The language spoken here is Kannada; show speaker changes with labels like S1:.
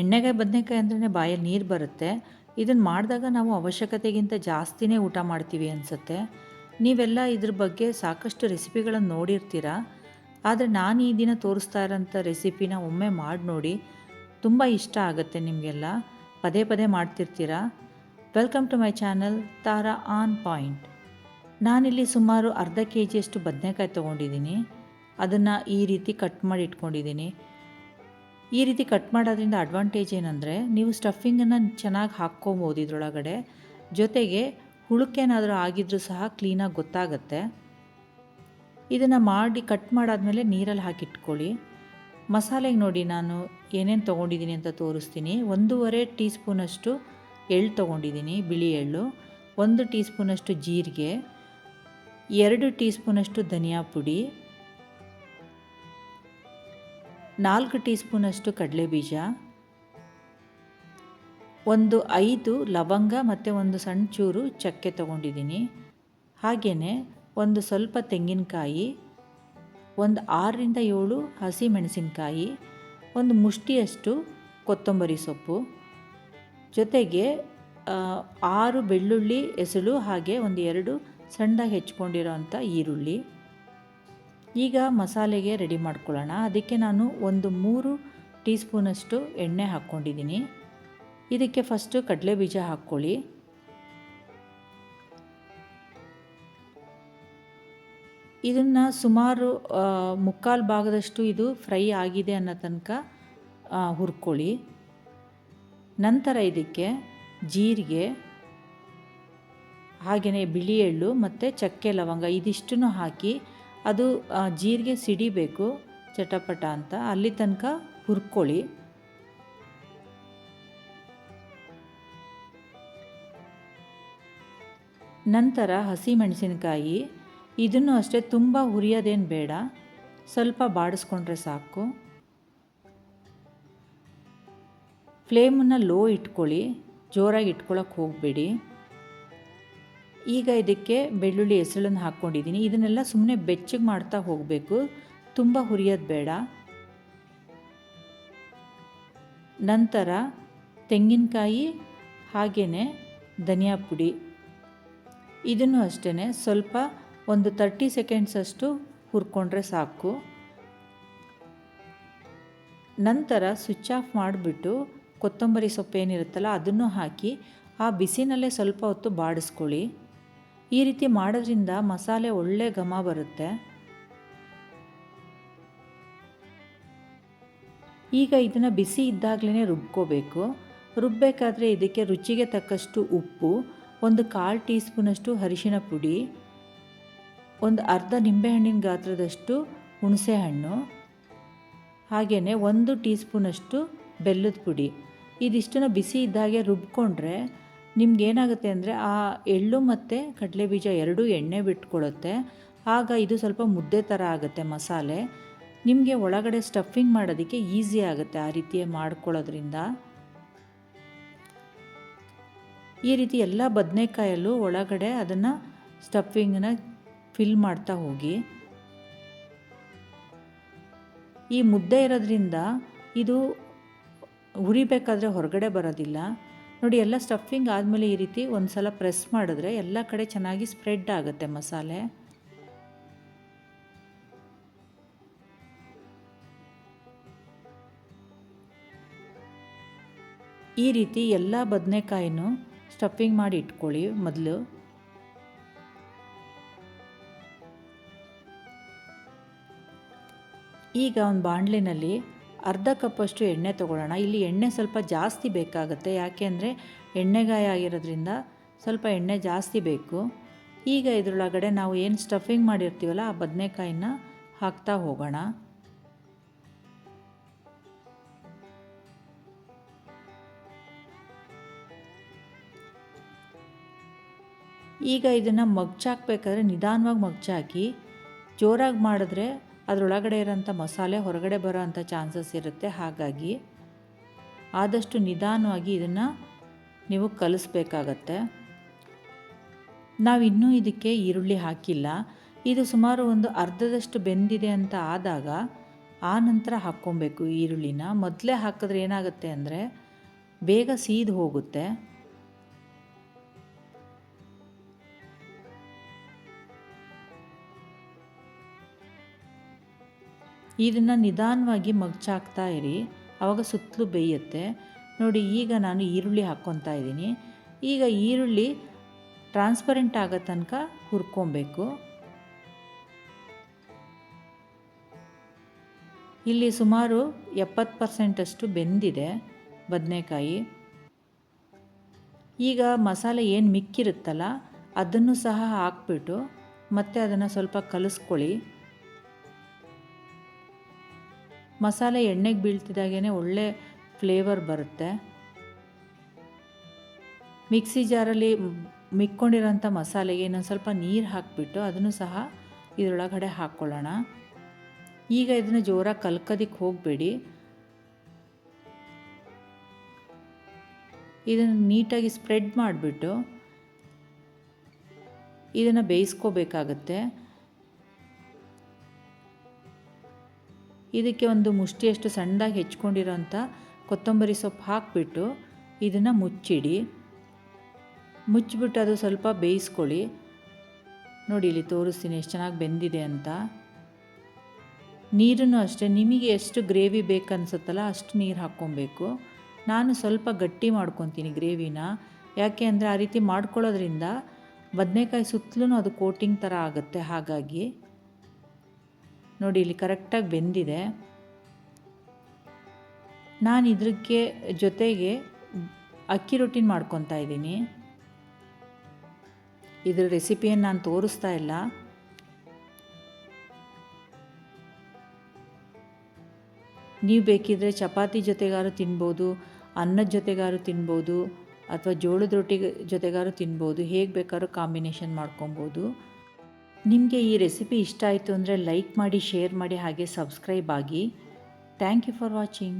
S1: ಎಣ್ಣೆಗಾಯಿ ಬದನೆಕಾಯಿ ಅಂದ್ರೆ ಬಾಯಲ್ಲಿ ನೀರು ಬರುತ್ತೆ. ಇದನ್ನು ಮಾಡಿದಾಗ ನಾವು ಅವಶ್ಯಕತೆಗಿಂತ ಜಾಸ್ತಿನೇ ಊಟ ಮಾಡ್ತೀವಿ ಅನಿಸುತ್ತೆ. ನೀವೆಲ್ಲ ಇದ್ರ ಬಗ್ಗೆ ಸಾಕಷ್ಟು ರೆಸಿಪಿಗಳನ್ನು ನೋಡಿರ್ತೀರ? ಆದರೆ ನಾನು ಈ ದಿನ ತೋರಿಸ್ತಾ ಇರೋಂಥ ರೆಸಿಪಿನ ಒಮ್ಮೆ ಮಾಡಿ ನೋಡಿ ತುಂಬ ಇಷ್ಟ ಆಗುತ್ತೆ ನಿಮಗೆಲ್ಲ. ಪದೇ ಪದೇ ಮಾಡ್ತಿರ್ತೀರ? Welcome to my channel Tara on point. ನಾನಿಲ್ಲಿ ಸುಮಾರು ಅರ್ಧ ಕೆ ಜಿಯಷ್ಟು ಬದನೆಕಾಯಿ ತೊಗೊಂಡಿದ್ದೀನಿ. ಅದನ್ನು ಈ ರೀತಿ ಕಟ್ ಮಾಡಿ ಇಟ್ಕೊಂಡಿದ್ದೀನಿ. ಈ ರೀತಿ ಕಟ್ ಮಾಡೋದ್ರಿಂದ ಅಡ್ವಾಂಟೇಜ್ ಏನಂದರೆ ನೀವು ಸ್ಟಫಿಂಗನ್ನು ಚೆನ್ನಾಗಿ ಹಾಕ್ಕೊಬೋದು ಇದರೊಳಗಡೆ. ಜೊತೆಗೆ ಹುಳುಕೇನಾದರೂ ಆಗಿದ್ರೂ ಸಹ ಕ್ಲೀನಾಗಿ ಗೊತ್ತಾಗುತ್ತೆ. ಇದನ್ನು ಮಾಡಿ ಕಟ್ ಮಾಡಾದಮೇಲೆ ನೀರಲ್ಲಿ ಹಾಕಿಟ್ಕೊಳ್ಳಿ ಮಸಾಲೆಗೆ ನೋಡಿ ನಾನು ಏನೇನು ತೊಗೊಂಡಿದ್ದೀನಿ ಅಂತ ತೋರಿಸ್ತೀನಿ. ಒಂದೂವರೆ ಟೀ ಸ್ಪೂನಷ್ಟು ಎಳ್ಳು ತೊಗೊಂಡಿದ್ದೀನಿ, ಬಿಳಿ ಎಳ್ಳು. ಒಂದು ಟೀ ಸ್ಪೂನಷ್ಟು ಜೀರಿಗೆ. ಎರಡು ಟೀ ಸ್ಪೂನಷ್ಟು ಧನಿಯಾ ಪುಡಿ. ನಾಲ್ಕು ಟೀ ಸ್ಪೂನಷ್ಟು ಕಡಲೆಬೀಜ, ಒಂದು ಐದು ಲವಂಗ ಮತ್ತು ಒಂದು ಸಣ್ಣ ಚೂರು ಚಕ್ಕೆ ತಗೊಂಡಿದ್ದೀನಿ. ಹಾಗೆಯೇ ಒಂದು ಸ್ವಲ್ಪ ತೆಂಗಿನಕಾಯಿ, ಒಂದು ಆರರಿಂದ ಏಳು ಹಸಿ ಮೆಣಸಿನಕಾಯಿ ಒಂದು ಮುಷ್ಟಿಯಷ್ಟು ಕೊತ್ತಂಬರಿ ಸೊಪ್ಪು, ಜೊತೆಗೆ ಆರು ಬೆಳ್ಳುಳ್ಳಿ ಎಸಳು ಹಾಗೆ ಒಂದು ಎರಡು ಸಣ್ಣದಾಗಿ ಹೆಚ್ಕೊಂಡಿರೋ ಈರುಳ್ಳಿ. ಈಗ ಮಸಾಲೆಗೆ ರೆಡಿ ಮಾಡ್ಕೊಳ್ಳೋಣ. ಅದಕ್ಕೆ ನಾನು ಒಂದು ಮೂರು ಟೀ ಸ್ಪೂನಷ್ಟು ಎಣ್ಣೆ ಹಾಕ್ಕೊಂಡಿದ್ದೀನಿ. ಇದಕ್ಕೆ ಫಸ್ಟು ಕಡಲೆ ಬೀಜ ಹಾಕ್ಕೊಳ್ಳಿ. ಇದನ್ನು ಸುಮಾರು ಮುಕ್ಕಾಲು ಭಾಗದಷ್ಟು ಇದು ಫ್ರೈ ಆಗಿದೆ ಅನ್ನೋ ತನಕ ಹುರ್ಕೊಳ್ಳಿ. ನಂತರ ಇದಕ್ಕೆ ಜೀರಿಗೆ, ಹಾಗೆಯೇ ಬಿಳಿ ಎಳ್ಳು ಮತ್ತು ಚಕ್ಕೆ ಲವಂಗ, ಇದಿಷ್ಟನ್ನು ಹಾಕಿ ಅದು ಜೀರಿಗೆ ಸಿಡಿಬೇಕು ಚಟಪಟ ಅಂತ. ಅಲ್ಲಿ ತನಕ ಹುರ್ಕೊಳ್ಳಿ. ನಂತರ ಹಸಿ ಮೆಣಸಿನಕಾಯಿ ಇದನ್ನು ಅಷ್ಟೇ ತುಂಬ ಹುರಿಯೋದೇನು ಬೇಡ. ಸ್ವಲ್ಪ ಬಾಡಿಸ್ಕೊಂಡ್ರೆ ಸಾಕು. ಫ್ಲೇಮನ್ನು ಲೋ ಇಟ್ಕೊಳ್ಳಿ. ಜೋರಾಗಿ ಇಟ್ಕೊಳ್ಳೋಕೆ ಹೋಗಬೇಡಿ. ಈಗ ಇದಕ್ಕೆ ಬೆಳ್ಳುಳ್ಳಿ ಹೆಸಳನ್ನು ಹಾಕ್ಕೊಂಡಿದ್ದೀನಿ. ಇದನ್ನೆಲ್ಲ ಸುಮ್ಮನೆ ಬೆಚ್ಚಗೆ ಮಾಡ್ತಾ ಹೋಗಬೇಕು. ತುಂಬ ಹುರಿಯೋದು ಬೇಡ. ನಂತರ ತೆಂಗಿನಕಾಯಿ ಹಾಗೆಯೇ ಧನಿಯಾ ಪುಡಿ. ಇದನ್ನು ಅಷ್ಟೇ ಸ್ವಲ್ಪ ಒಂದು ತರ್ಟಿ ಸೆಕೆಂಡ್ಸ್ ಅಷ್ಟು ಹುರ್ಕೊಂಡ್ರೆ ಸಾಕು. ನಂತರ ಸ್ವಿಚ್ ಆಫ್ ಮಾಡಿಬಿಟ್ಟು ಕೊತ್ತಂಬರಿ ಸೊಪ್ಪು ಏನಿರುತ್ತಲ್ಲ, ಅದನ್ನು ಹಾಕಿ ಆ ಬಿಸಿನಲ್ಲೇ ಸ್ವಲ್ಪ ಹೊತ್ತು ಬಾಡಿಸ್ಕೊಳ್ಳಿ. ಈ ರೀತಿ ಮಾಡೋದ್ರಿಂದ ಮಸಾಲೆ ಒಳ್ಳೆ ಘಮ ಬರುತ್ತೆ. ಈಗ ಇದನ್ನು ಬಿಸಿ ಇದ್ದಾಗಲೇ ರುಬ್ಕೋಬೇಕು. ರುಬ್ಬಬೇಕಾದ್ರೆ ಇದಕ್ಕೆ ರುಚಿಗೆ ತಕ್ಕಷ್ಟು ಉಪ್ಪು, ಒಂದು ಕಾಲು ಟೀ ಸ್ಪೂನಷ್ಟು ಅರಿಶಿನ ಪುಡಿ, ಒಂದು ಅರ್ಧ ನಿಂಬೆಹಣ್ಣಿನ ಗಾತ್ರದಷ್ಟು ಹುಣಸೆಹಣ್ಣು ಹಾಗೆಯೇ ಒಂದು ಟೀ ಸ್ಪೂನಷ್ಟು ಬೆಲ್ಲದ ಪುಡಿ. ಇದಿಷ್ಟನ್ನು ಬಿಸಿ ಇದ್ದಾಗೆ ರುಬ್ಕೊಂಡ್ರೆ ನಿಮ್ಗೆ ಏನಾಗುತ್ತೆ ಅಂದರೆ ಆ ಎಳ್ಳು ಮತ್ತು ಕಡಲೆ ಬೀಜ ಎರಡೂ ಎಣ್ಣೆ ಬಿಟ್ಕೊಳ್ಳುತ್ತೆ ಆಗ ಇದು ಸ್ವಲ್ಪ ಮುದ್ದೆ ಥರ ಆಗುತ್ತೆ ಮಸಾಲೆ. ನಿಮಗೆ ಒಳಗಡೆ ಸ್ಟಫಿಂಗ್ ಮಾಡೋದಕ್ಕೆ ಈಸಿ ಆಗುತ್ತೆ ಆ ರೀತಿ ಮಾಡ್ಕೊಳ್ಳೋದ್ರಿಂದ ಈ ರೀತಿ ಎಲ್ಲ ಬದನೆಕಾಯಲ್ಲೂ ಒಳಗಡೆ ಅದನ್ನು ಸ್ಟಫಿಂಗನ್ನ ಫಿಲ್ ಮಾಡ್ತಾ ಹೋಗಿ. ಈ ಮುದ್ದೆ ಇರೋದ್ರಿಂದ ಇದು ಉರಿಬೇಕಾದ್ರೆ ಹೊರಗಡೆ ಬರೋದಿಲ್ಲ. ನೋಡಿ, ಎಲ್ಲ ಸ್ಟಫಿಂಗ್ ಆದಮೇಲೆ ಈ ರೀತಿ ಒಂದು ಸಲ ಪ್ರೆಸ್ ಮಾಡಿದ್ರೆ ಎಲ್ಲ ಕಡೆ ಚೆನ್ನಾಗಿ ಸ್ಪ್ರೆಡ್ ಆಗುತ್ತೆ ಮಸಾಲೆ. ಈ ರೀತಿ ಎಲ್ಲ ಬದನೆಕಾಯಿನೂ ಸ್ಟಫಿಂಗ್ ಮಾಡಿ ಇಟ್ಕೊಳ್ಳಿ ಮೊದಲು. ಈಗ ಒಂದು ಬಾಣಲಿನಲ್ಲಿ ಅರ್ಧ ಕಪ್ಪಷ್ಟು ಎಣ್ಣೆ ತೊಗೊಳ್ಳೋಣ. ಇಲ್ಲಿ ಎಣ್ಣೆ ಸ್ವಲ್ಪ ಜಾಸ್ತಿ ಬೇಕಾಗುತ್ತೆ. ಯಾಕೆ ಅಂದರೆ ಎಣ್ಣೆಗಾಯ ಆಗಿರೋದ್ರಿಂದ ಸ್ವಲ್ಪ ಎಣ್ಣೆ ಜಾಸ್ತಿ ಬೇಕು. ಈಗ ಇದರೊಳಗಡೆ ನಾವು ಏನು ಸ್ಟಫಿಂಗ್ ಮಾಡಿರ್ತೀವಲ್ಲ, ಆ ಬದನೆಕಾಯಿನ ಹಾಕ್ತಾ ಹೋಗೋಣ. ಈಗ ಇದನ್ನು ಮಗ್ಚಾಕ್ಬೇಕಾದ್ರೆ ನಿಧಾನವಾಗಿ ಮಗ್ಚಾಕಿ. ಜೋರಾಗಿ ಮಾಡಿದ್ರೆ ಅದರೊಳಗಡೆ ಇರೋಂಥ ಮಸಾಲೆ ಹೊರಗಡೆ ಬರೋ ಅಂಥ ಚಾನ್ಸಸ್ ಇರುತ್ತೆ. ಹಾಗಾಗಿ ಆದಷ್ಟು ನಿಧಾನವಾಗಿ ಇದನ್ನು ನೀವು ಕಲಿಸ್ಬೇಕಾಗತ್ತೆ. ನಾವು ಇನ್ನೂ ಇದಕ್ಕೆ ಈರುಳ್ಳಿ ಹಾಕಿಲ್ಲ. ಇದು ಸುಮಾರು ಒಂದು ಅರ್ಧದಷ್ಟು ಬೆಂದಿದೆ ಅಂತ ಆದಾಗ ಆ ನಂತರ ಹಾಕ್ಕೊಬೇಕು ಈರುಳ್ಳಿನ. ಮೊದಲೇ ಹಾಕಿದ್ರೆ ಏನಾಗುತ್ತೆ ಅಂದರೆ ಬೇಗ ಸೀದು ಹೋಗುತ್ತೆ. ಇದನ್ನು ನಿಧಾನವಾಗಿ ಮಗ್ಚಾಕ್ತಾ ಇರಿ. ಆವಾಗ ಸುತ್ತಲೂ ಬೇಯುತ್ತೆ. ನೋಡಿ, ಈಗ ನಾನು ಈರುಳ್ಳಿ ಹಾಕ್ಕೊತಾ ಇದ್ದೀನಿ. ಈಗ ಈರುಳ್ಳಿ ಟ್ರಾನ್ಸ್ಪರೆಂಟ್ ಆಗೋ ತನಕ ಹುರ್ಕೊಬೇಕು. ಇಲ್ಲಿ ಸುಮಾರು ಎಪ್ಪತ್ತು ಪರ್ಸೆಂಟಷ್ಟು ಬೆಂದಿದೆ ಬದನೆಕಾಯಿ. ಈಗ ಮಸಾಲೆ ಏನು ಮಿಕ್ಕಿರುತ್ತಲ್ಲ, ಅದನ್ನು ಸಹ ಹಾಕ್ಬಿಟ್ಟು ಮತ್ತೆ ಅದನ್ನು ಸ್ವಲ್ಪ ಕಲಿಸ್ಕೊಳ್ಳಿ. ಮಸಾಲೆ ಎಣ್ಣೆಗೆ ಬೀಳ್ತಿದ್ದಾಗೇ ಒಳ್ಳೆ ಫ್ಲೇವರ್ ಬರುತ್ತೆ. ಮಿಕ್ಸಿ ಜಾರಲ್ಲಿ ಮಿಕ್ಕೊಂಡಿರೋಂಥ ಮಸಾಲೆಗೆ ಇನ್ನೊಂದು ಸ್ವಲ್ಪ ನೀರು ಹಾಕಿಬಿಟ್ಟು ಅದನ್ನು ಸಹ ಇದರೊಳಗಡೆ ಹಾಕ್ಕೊಳ್ಳೋಣ ಈಗ ಇದನ್ನು ಜೋರಾಗಿ ಕಲ್ಕೋದಿಕ್ಕೆ ಹೋಗಬೇಡಿ. ಇದನ್ನು ನೀಟಾಗಿ ಸ್ಪ್ರೆಡ್ ಮಾಡಿಬಿಟ್ಟು ಇದನ್ನು ಬೇಯಿಸ್ಕೋಬೇಕಾಗತ್ತೆ. ಇದಕ್ಕೆ ಒಂದು ಮುಷ್ಟಿಯಷ್ಟು ಸಣ್ಣದಾಗಿ ಹೆಚ್ಕೊಂಡಿರೋಂಥ ಕೊತ್ತಂಬರಿ ಸೊಪ್ಪು ಹಾಕಿಬಿಟ್ಟು ಇದನ್ನು ಮುಚ್ಚಿಡಿ. ಮುಚ್ಚಿಬಿಟ್ಟು ಅದು ಸ್ವಲ್ಪ ಬೇಯಿಸ್ಕೊಳ್ಳಿ. ನೋಡಿ ಇಲ್ಲಿ ತೋರಿಸ್ತೀನಿ ಎಷ್ಟು ಚೆನ್ನಾಗಿ ಬೆಂದಿದೆ ಅಂತ. ನೀರನ್ನು ಅಷ್ಟೇ, ನಿಮಗೆ ಎಷ್ಟು ಗ್ರೇವಿ ಬೇಕನ್ಸುತ್ತಲ್ಲ ಅಷ್ಟು ನೀರು ಹಾಕ್ಕೊಬೇಕು. ನಾನು ಸ್ವಲ್ಪ ಗಟ್ಟಿ ಮಾಡ್ಕೊತೀನಿ ಗ್ರೇವಿನ. ಯಾಕೆ ಅಂದರೆ ಆ ರೀತಿ ಮಾಡ್ಕೊಳ್ಳೋದ್ರಿಂದ ಬದನೆಕಾಯಿ ಸುತ್ತಲೂ ಅದು ಕೋಟಿಂಗ್ ಥರ ಆಗುತ್ತೆ ಹಾಗಾಗಿ. ನೋಡಿ, ಇಲ್ಲಿ ಕರೆಕ್ಟಾಗಿ ಬೆಂದಿದೆ. ನಾನು ಇದಕ್ಕೆ ಜೊತೆಗೆ ಅಕ್ಕಿ ರೊಟ್ಟಿನ ಮಾಡ್ಕೊತಾ ಇದ್ದೀನಿ. ಇದರ ರೆಸಿಪಿಯನ್ನು ನಾನು ತೋರಿಸ್ತಾ ಇಲ್ಲ. ನೀವು ಬೇಕಿದ್ದರೆ ಚಪಾತಿ ಜೊತೆಗಾರು ತಿನ್ಬೋದು, ಅನ್ನದ ಜೊತೆಗಾರು ತಿನ್ಬೋದು, ಅಥವಾ ಜೋಳದ ರೊಟ್ಟಿ ಜೊತೆಗಾರು ತಿನ್ಬೋದು, ಹೇಗೆ ಬೇಕಾದ್ರೂ ಕಾಂಬಿನೇಷನ್ ಮಾಡ್ಕೊಬೋದು. ನಿಮಗೆ ಈ ರೆಸಿಪಿ ಇಷ್ಟ ಆಯಿತು ಅಂದರೆ ಲೈಕ್ ಮಾಡಿ ಶೇರ್ ಮಾಡಿ, ಹಾಗೆ ಸಬ್ಸ್ಕ್ರೈಬ್ ಆಗಿ. Thank you for watching